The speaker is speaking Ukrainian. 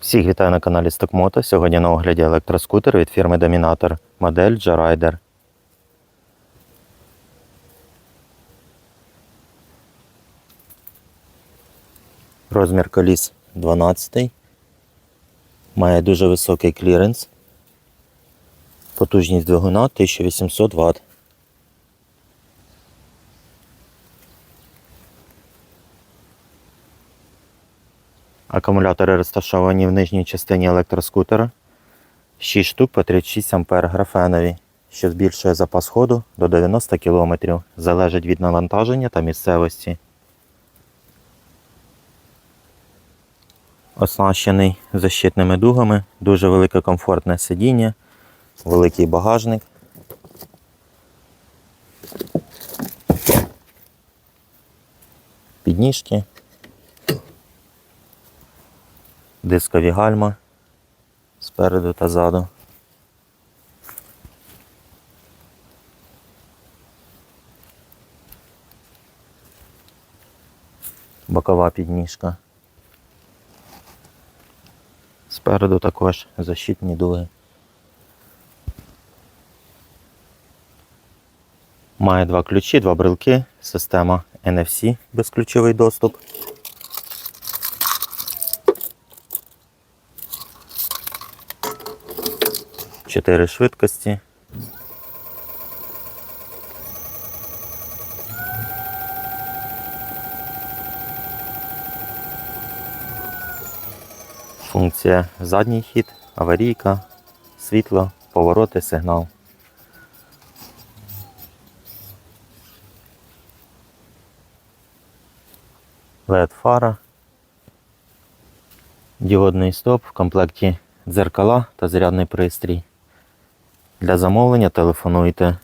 Всіх вітаю на каналі Стокмото. Сьогодні на огляді електроскутер від фірми Dominator, модель J-Rider. Розмір коліс 12. Має дуже високий кліренс. Потужність двигуна 1800 Вт. Акумулятори розташовані в нижній частині електроскутера. 6 штук по 36 А графенові, що збільшує запас ходу до 90 км, залежить від навантаження та місцевості. Оснащений защитними дугами, дуже велике комфортне сидіння, великий багажник. Підніжки. Дискові гальма спереду та ззаду. Бокова підніжка. Спереду також защитні дуги. Має два ключі, два брелки, система NFC безключовий доступ. Чотири швидкості. Функція задній хід, аварійка, світло, повороти, сигнал. LED фара. Діодний стоп, в комплекті дзеркала та зарядний пристрій. Для замовлення телефонуйте